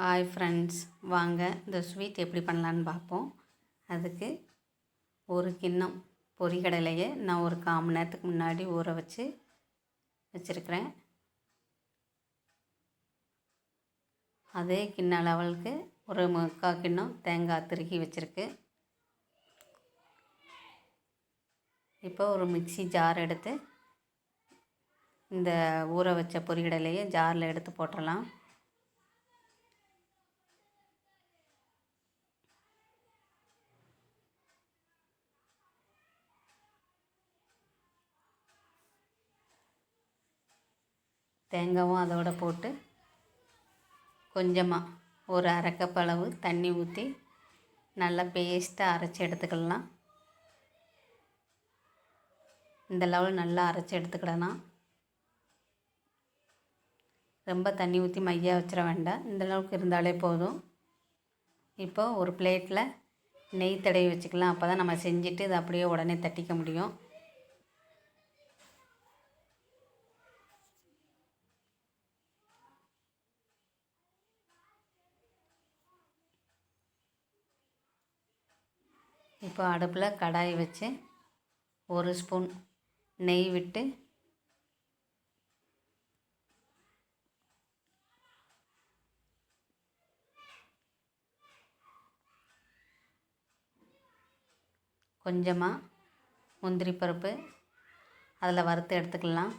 Hi friends வாங்க இந்த sweet எப்படி பண்ணலான்னு பார்ப்போம். அதுக்கு ஒரு கிண்ணம் பொறிகடலையை நான் ஒரு கால் மணி நேரத்துக்கு முன்னாடி ஊற வச்சு வச்சுருக்கிறேன். அதே கிண்ண லெவலுக்கு ஒரு முக்கால் கிண்ணம் தேங்காய் திருக்கி வச்சுருக்கு. இப்போ ஒரு மிக்சி ஜார் எடுத்து இந்த ஊற வச்ச பொறிகடலையை ஜாரில் எடுத்து போட்டுடலாம். தேங்காயும் அதோட போட்டு கொஞ்சமாக ஒரு அரைக்கப்பளவு தண்ணி ஊற்றி நல்லா பேஸ்ட்டாக அரைச்சி எடுத்துக்கலாம். இந்த லெவல் நல்லா அரைச்சி எடுத்துக்கிடலாம். ரொம்ப தண்ணி ஊற்றி மையாக வச்சிட வேண்டாம். இந்த அளவுக்கு இருந்தாலே போதும். இப்போ ஒரு பிளேட்டில் நெய் தடவி வச்சுக்கலாம். அப்போ தான் நம்ம செஞ்சுட்டு இதை அப்படியே உடனே தட்டிக்க முடியும். இப்போ அடுப்பில் கடாய் வச்சு ஒரு ஸ்பூன் நெய் விட்டு கொஞ்சமாக முந்திரி பருப்பு அதில் வறுத்து எடுத்துக்கலாம்.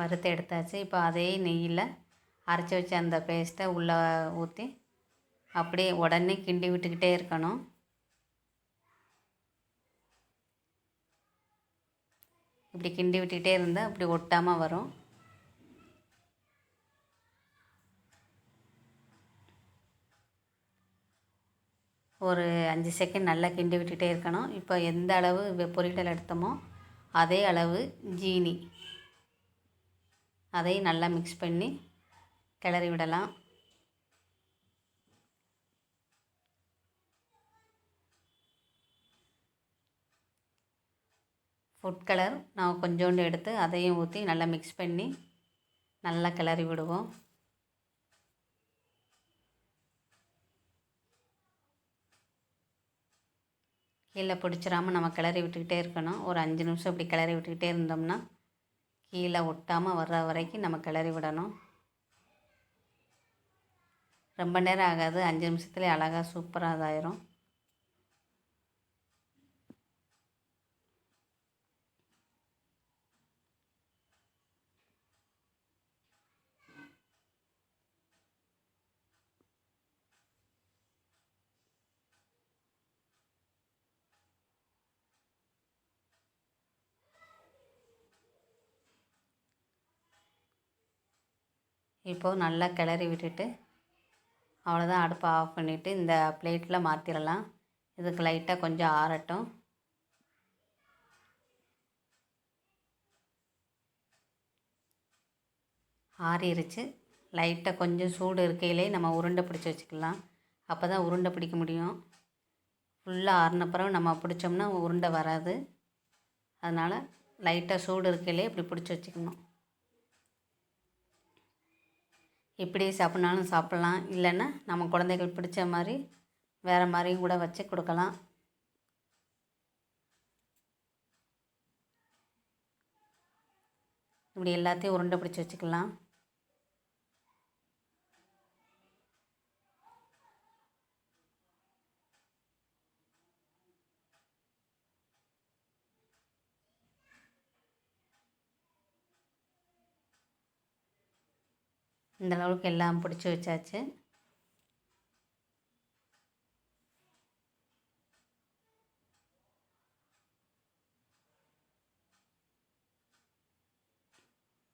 வறுத்து எடுத்தாச்சு. இப்போ அதே நெய்யில் அரைச்சி வச்ச அந்த பேஸ்ட்டை உள்ளே ஊற்றி அப்படியே உடனே கிண்டி விட்டுக்கிட்டே இருக்கணும். இப்படி கிண்டி விட்டுக்கிட்டே இருந்தால் அப்படி ஒட்டாமல் வரும். ஒரு அஞ்சு செகண்ட் நல்லா கிண்டி விட்டுகிட்டே இருக்கணும். இப்போ எந்த அளவு பொரியல் எடுத்தோமோ அதே அளவு ஜீனி. அதையும் நல்லா மிக்ஸ் பண்ணி கிளறி விடலாம். ஃபுட் கலர் நான் கொஞ்சோண்டு எடுத்து அதையும் ஊற்றி நல்லா மிக்ஸ் பண்ணி நல்லா கிளறி விடுவோம். கீழே பிடிச்சிடாமல் நம்ம கிளறி விட்டுக்கிட்டே இருக்கணும். ஒரு அஞ்சு நிமிஷம் இப்படி கிளறி விட்டுக்கிட்டே இருந்தோம்னா கீழே ஒட்டாமல் வர்ற வரைக்கும் நம்ம கிளறி விடணும். ரொம்ப நேரம் ஆகாது. அஞ்சு நிமிஷத்துலேயே அழகாக சூப்பராக இதாயிரும். இப்போது நல்லா கிளறி விட்டுட்டு அவ்வளோதான் அடுப்பை ஆஃப் பண்ணிவிட்டு இந்த பிளேட்டில் மாற்றிடலாம் இதுக்கு லைட்டாக கொஞ்சம் ஆறட்டும். ஆறிடுச்சு லைட்டாக கொஞ்சம் சூடு இருக்கையிலே நம்ம உருண்டை பிடிச்சி வச்சுக்கலாம். அப்போ தான் உருண்டை பிடிக்க முடியும். ஃபுல்லாக ஆறினப்புறம் நம்ம பிடிச்சோம்னா உருண்டை வராது. அதனால் லைட்டாக சூடு இருக்கையிலே இப்படி பிடிச்சி வச்சுக்கணும். எப்படி சாப்பிட்னாலும் சாப்பிட்லாம். இல்லைன்னா நம்ம குழந்தைகள் பிடிச்ச மாதிரி வேறு மாதிரியும் கூட வச்சு கொடுக்கலாம். இப்படி எல்லாத்தையும் உருண்டை பிடிச்சி வச்சுக்கலாம். இந்த அளவுக்கு எல்லாம் பிடிச்சி வச்சாச்சு.